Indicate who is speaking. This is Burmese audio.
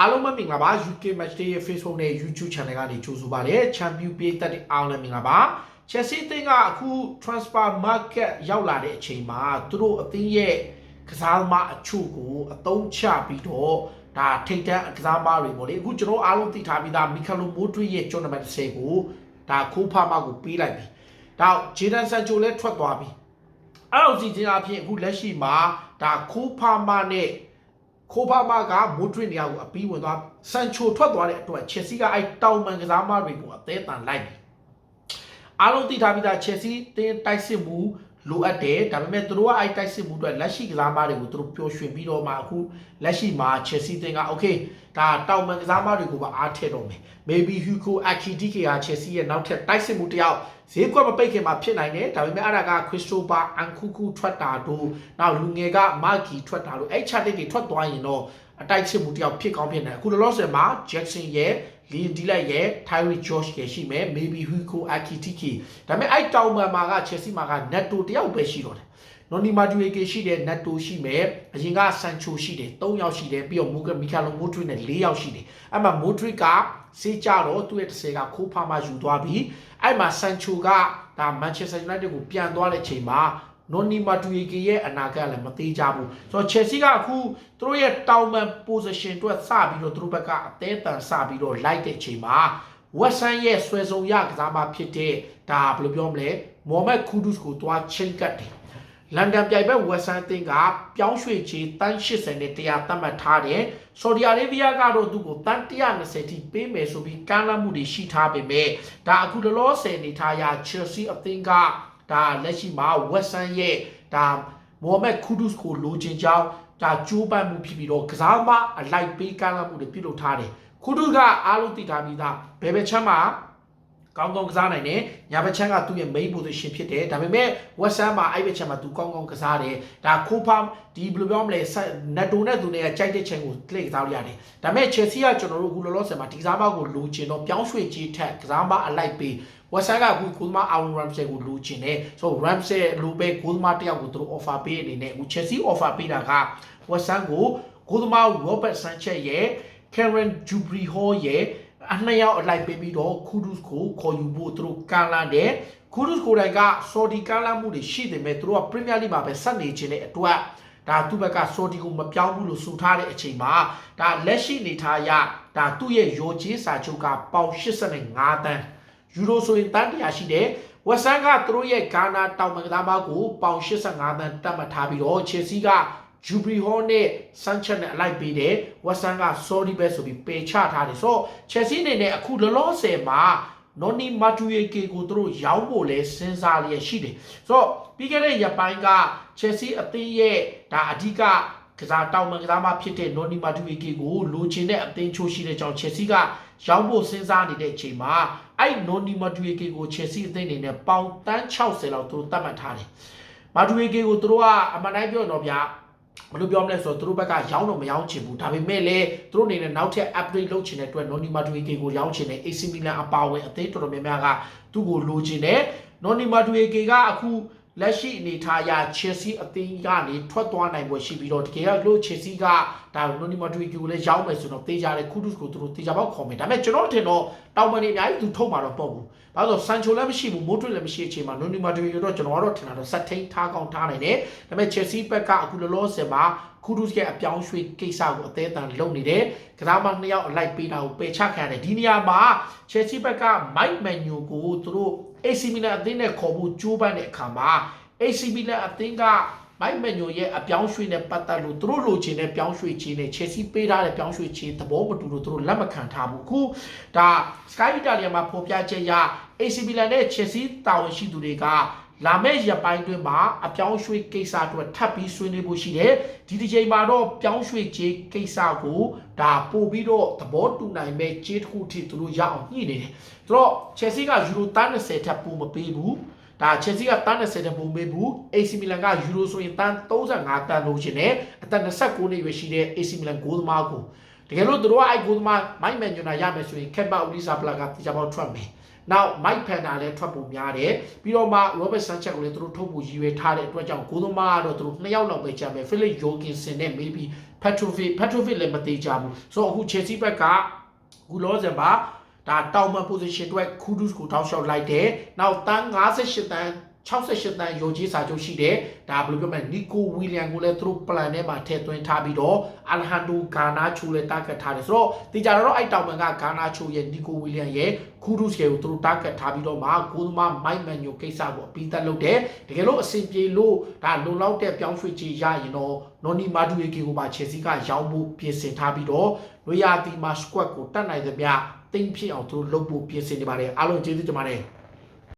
Speaker 1: အားလုံးပဲမင်္ဂလာပါ UK Match Day ရဲ့ Facebook နဲ့ YouTube Channel ကနေကြိုဆိုပါရစေ။ Champion ပြည်သက်တဲ့အားလုံးမင်္ဂလာပါ။ Chelsea အသင်းကအခု transfer market ရောက်လာတဲ့အချိန်မှာသူတို့အသင်းရဲ့ကစားသမားအချို့ကိုအသုံးချပြီးတော့ဒါထိတ်တန့်ကစားသမားတွေပေါ့လေအခုကျွန်တော်အားလုံးသိထားပြီးသားမီကာလိုမိုဒရစ်ရဲ့ tournament 10ကိုဒါခိုးဖားမကိုပေးလိုက်ပြီ။ဒါဂျေဒန်ဆန်ချိုလည်းထွက်သွားပြီ။အဲ့လိုစီချင်းအဖြစ်အခုလက်ရှိမှာဒါခိုးဖားမနဲ့ ခိုးဖာမာကမိုဒရစ်နေရာကိုအပြီးဝင်သွားဆန်ချိုထွက်သွားတဲ့အတွက်ချက်စီကအဲ့တောင်မန်ကစားမတွေကိုအသေးတန်လိုက်ပြီအားလုံးသိထားပြီးသားချက်စီတင်းတိုက်စစ်မှု လိုအပ်တယ်ဒါပေမဲ့သူတို့ကအဲ့တိုက်စစ်မှုအတွက်လက်ရှိကစားမတွေကိုသူတို့ပျော်ရွှင်ပြီးတော့မှအခုလက်ရှိမှာ Chelsea တင်က okay ဒါတောင်ပံကစားမတွေကိုပါအားထည့်တော့မယ် maybe Hugo Akidike က Chelsea ရဲ့နောက်ထပ်တိုက်စစ်မှုတစ်ယောက်ဈေးကွက်မပိတ်ခင်မှာဖြစ်နိုင်တယ်ဒါပေမဲ့အဲ့ဒါက Christopher Ankuku ထွက်တာတို့နောက်လူငယ်က Maki ထွက်တာတို့အဲ့ chart တွေထွက်သွားရင်တော့အတိုက်ချစ်မှုတစ်ယောက်ဖြစ်ကောင်းဖြစ်နိုင်အခုလောလောဆယ်မှာ Jackson ရဲ့ Lee Dillard ရဲ့ Tyree George ရဲ့ရှိမယ် maybe Hugo Akitike ဒါပေမဲ့အဲ့တောင်ပံမှာက Chelsea မှာက Neto တယောက်ပဲရှိတော့တယ်နော်နီမာဒူယေကေရှိတယ်နတ်တိုရှိမယ်အရင်ကဆန်ချိုရှိတယ်၃ယောက်ရှိတယ်ပြီးတော့မိုကမီကာလိုမိုဒရစ်နဲ့၄ယောက်ရှိတယ်အဲ့မှာမိုဒရစ်ကစေးကြတော့သူ့ရဲ့30ကခိုးဖားမှယူသွားပြီးအဲ့မှာဆန်ချိုကဒါမန်ချက်စတာယူနိုက်တက်ကိုပြန်သွားတဲ့ချိန်မှာ နော်နီမာဒူယေကေရဲ့အနာဂတ်လည်းမသေးကြဘူးဆိုတော့ချယ်ဆီကအခုသူတို့ရဲ့တောင်မန် position အတွက်စပြီးတော့သူတို့ဘက်ကအသေးတန်စပြီးတော့လိုက်တဲ့ချိန်မှာဝက်ဆန်ရဲ့ဆွဲဆောင်ရကစားမဖြစ်တဲ့ဒါဘယ်လိုပြောမလဲမိုဟမက်ခူဒုစ်ကိုတွားချင်းကတ်တယ်လန်ဒန်ပြိုင်ဘက်ဝက်ဆန်တင်ကပြောင်းရွှေ့ချေတန်း80နဲ့100သတ်မှတ်ထားတယ်။ဆော်ဒီအာရေဗျကတော့သူ့ကိုတန်း120ထိပေးမယ်ဆိုပြီးကမ်းလှမ်းမှုတွေရှိထားပေမဲ့ဒါအခုလောလောဆယ်နေထားရ Chelsea အသင်းက ဒါလက်ရှိမှာဝက်ဆန်ရဲ့ဒါမိုဟမက်ခူဒုစ်ကိုလိုချင်ကြောင်းဒါကြိုးပမ်းမှုဖြစ်ပြီးတော့ကစားမအလိုက်ပေးကမ်းလှမ်းမှုတွေပြုလုပ်ထားတယ်။ခူဒုစ်ကအားလုံးသိထားပြီးသားဘယ်ဘက်ချမ်းမှာ ကောင်းကောင်းကစားနိုင်တယ်ညာဘက်ချမ်းကသူ့ရဲ့ main position ဖြစ်တယ်ဒါပေမဲ့ West Ham မှာအဲ့ဘက်ချမ်းမှာသူကောင်းကောင်းကစားတယ်ဒါခိုးဖားဒီဘယ်လိုပြောမလဲနက်တိုနဲ့သူနဲ့ကြိုက်တဲ့ချိန်ကို play ကစားလို့ရတယ်ဒါပေမဲ့ Chelsea ကကျွန်တော်တို့အခုလောလောဆယ်မှာဒီကစားမကိုလိုချင်တော့ပြောင်းရွှေ့ကြီးထက်ကစားမအလိုက်ပေး West Ham ကအခုကိုသမား Aaron Ramsey ကိုလိုချင်တယ်ဆို Ramsey လိုပဲကိုသမားတယောက်ကိုသူတို့ offer ပေးအနေနဲ့အခု Chelsea offer ပေးတာက West Ham ကိုကိုသမား Robert Sanchez ရဲ့ Karen Jubri Hall ရဲ့ အနှစ်ယောက်အလိုက်ပေးပြီးတော့ခူဒုစ်ကိုခေါ်ယူဖို့သူတို့ကမ်းလှမ်းတယ်ခူဒုစ်ကိုယ်တိုင်ကဆော်ဒီကမ်းလှမ်းမှုတွေရှိတယ်မဲ့သူတို့ကပရီးမီးယားလိမှာပဲဆက်နေခြင်းတဲ့အတွက်ဒါသူ့ဘက်ကဆော်ဒီကိုမပြောင်းဘူးလို့ဆိုထားတဲ့အချိန်မှာဒါလက်ရှိနေထားရဒါသူ့ရဲ့ရောချေးစာချုပ်ကပေါင်85တန်းယူရိုဆိုရင်တန်းတရာရှိတယ်ဝက်ဆန်ကသူတို့ရဲ့ဂါနာတောင်မကသားမကိုပေါင်85တန်းတတ်မှတ်ထားပြီးတော့ချယ်ဆီက ဂျူဘရီဟောနဲ့ဆန်ချက်နဲ့အလိုက်ပေးတယ်ဝက်ဆန်ကဆော်ဒီပဲဆိုပြီးပေချထားတယ်ဆိုတော့ချယ်ဆီအနေနဲ့အခုလောလောဆယ်မှာနော်နီမာတူယေကေကိုသူတို့ရောင်းဖို့လဲစဉ်းစားလျက်ရှိတယ်ဆိုတော့ပြီးခဲ့တဲ့ရက်ပိုင်းကချယ်ဆီအသင်းရဲ့ဒါအဓိကကစားတောင်မန်ကစားမဖြစ်တဲ့နော်နီမာတူယေကေကိုလိုချင်တဲ့အသင်းချိုးရှိတဲ့ကြောင့်ချယ်ဆီကရောင်းဖို့စဉ်းစားနေတဲ့အချိန်မှာအဲ့နော်နီမာတူယေကေကိုချယ်ဆီအသင်းအနေနဲ့ပေါင်တန်း60လောက်သူတို့သတ်မှတ်ထားတယ်မာတူယေကေကိုသူတို့ကအမှန်တိုင်းပြောတော့ဗျာ ဘယ်လိုပြောမလဲဆိုတော့သူတို့ဘက်ကရောင်းတော့မရောင်းချင်ဘူးဒါပေမဲ့လည်းသူတို့အနေနဲ့နောက်ထပ် upgrade လုပ်ချင်တဲ့အတွက် Noni Madueke ကိုရောင်းချင်တဲ့ AC Milan အပါအဝင်အသင်းတော်တော်များများကသူ့ကိုလိုချင်တယ် Noni Madueke ကအခု လက်ရှိအနေထားအရ Chelsea အသင်းကနေထွက်သွားနိုင်ပွဲရှိပြီးတော့တကယ်လို့ Chelsea ကဒါ Noni Madueke ကိုလည်းရောင်းမယ်ဆိုတော့တေးကြတယ် Kudus ကိုသူတို့တေးကြပေါက်ခေါ်မယ်ဒါပေမဲ့ကျွန်တော်ထင်တော့တောင်ပန်နေအများကြီးသူထုတ်မှာတော့ပေါ့ဘူးဘာလို့ဆန်ချိုလည်းမရှိဘူးမိုးထွေလည်းမရှိတဲ့အချိန်မှာနိုနီမာဒူရီတော့ကျွန်တော်ကတော့ထင်တာတော့စက်ထိန်ထားကောင်းထားနိုင်တယ်ဒါပေမဲ့ Chelsea ဘက်ကအခုလောလောဆယ်မှာခူဒုစ်ရဲ့အပြောင်းရွှေ့ကိစ္စကိုအသေးအတန်လုပ်နေတယ်ကစားမနှစ်ယောက်အလိုက်ပေးတာကိုပယ်ချခံရတယ်ဒီနေရာမှာ Chelsea ဘက်က Mike Manu ကိုသူတို့ AC Milan အသင်းနဲ့ခေါ်ဖို့ကြိုးပမ်းတဲ့အခါမှာ AC Milan အသင်းကမိုက်မညိုရဲ့အပြောင်းရွှေ့နဲ့ပတ်သက်လို့သူတို့လိုချင်တဲ့ပြောင်းရွှေ့ခြင်းနဲ့ Chelsea ပေးထားတဲ့ပြောင်းရွှေ့ခြင်းသဘောမတူလို့သူတို့လက်မခံထားဘူးအခုဒါ Sky Italia မှာဖော်ပြချက်ရ AC Milan နဲ့ Chelsea တာဝန်ရှိသူတွေက လာမယ့်ရက်ပိုင်းတွင်မှာအပြောင်းရွှေ့ကိစ္စအတွက်ထပ်ပြီးဆွေးနွေးဖို့ရှိတယ်ဒီဒီချိန်မှာတော့ပြောင်းရွှေ့ခြင်းကိစ္စကိုဒါပို့ပြီးတော့သဘောတူနိုင်မဲ့ခြေတစ်ခုထိသူတို့ရအောင်ညှိနေတယ်သူတို့ Chelsea ကယူရို30ထပ်ပို့မပေးဘူးဒါ Chelsea ကတန်း30တန်ပုံပေးဘူး AC Milan ကယူရိုဆိုရင်တန်း35တန်လို့ရှင်တယ်အသက်29နှစ်ရွယ်ရှိတဲ့ AC Milan ဂိုးသမားကိုတကယ်လို့သူတို့ကအဲ့ဂိုးသမားမိုက်မန်ယူနာရမယ်ဆိုရင်ခက်ပါဦးလီစာပလာကတိကျပေါက်ထွက်မယ် နောက် Mike Panda လည်းထွက်ဖို့များတယ်ပြီးတော့မှ Robert Sanchez ကိုလည်းသူတို့ထုတ်ဖို့ရည်ရွယ်ထားတဲ့အတွက်ကြောင့်ကိုသမားကတော့သူတို့နှစ်ယောက်လောက်ပဲကြံမယ် Philip Jorgensen နဲ့ maybe Petrovic Petrovic လည်းမသေးကြဘူးဆိုတော့အခု Chelsea ဘက်ကအခုလောဆယ်မှာဒါတောင်မှ position အတွက် Kudus ကိုတောက်လျှောက်လိုက်တယ်နောက်တန်း58တန်း 68တန်းရိုကြီးစာချုပ်ရှိတယ်ဒါဘယ်လိုပြောမလဲနီကိုဝီလျံကိုလည်းသူတို့ plan ထဲမှာထည့်သွင်းထားပြီးတော့အလဟန်ဒိုဂါနာချိုလည်း target ထားတယ်ဆိုတော့ဒီကြတော့အဲ့တောင်ပံကဂါနာချိုရဲ့နီကိုဝီလျံရဲ့ခူဒုစ်ရဲ့ကိုသူတို့ target ထားပြီးတော့မှဂိုးသမားမိုက်မန်ညိုကိစ္စကိုအပြီးသက်လုပ်တယ်တကယ်လို့အဆင်ပြေလို့ဒါလုံလောက်တဲ့ပြောင်းရွှေ့ချေရရင်တော့နော်နီမာဒူယေကီကိုပါချယ်ဆီကရောင်းဖို့ပြင်ဆင်ထားပြီးတော့နွေရာသီမှာ squad ကိုတတ်နိုင်သမျှတင်းဖြစ်အောင်သူတို့လုပ်ဖို့ပြင်ဆင်နေပါတယ်အားလုံးကျေးဇူးတင်ပါတယ်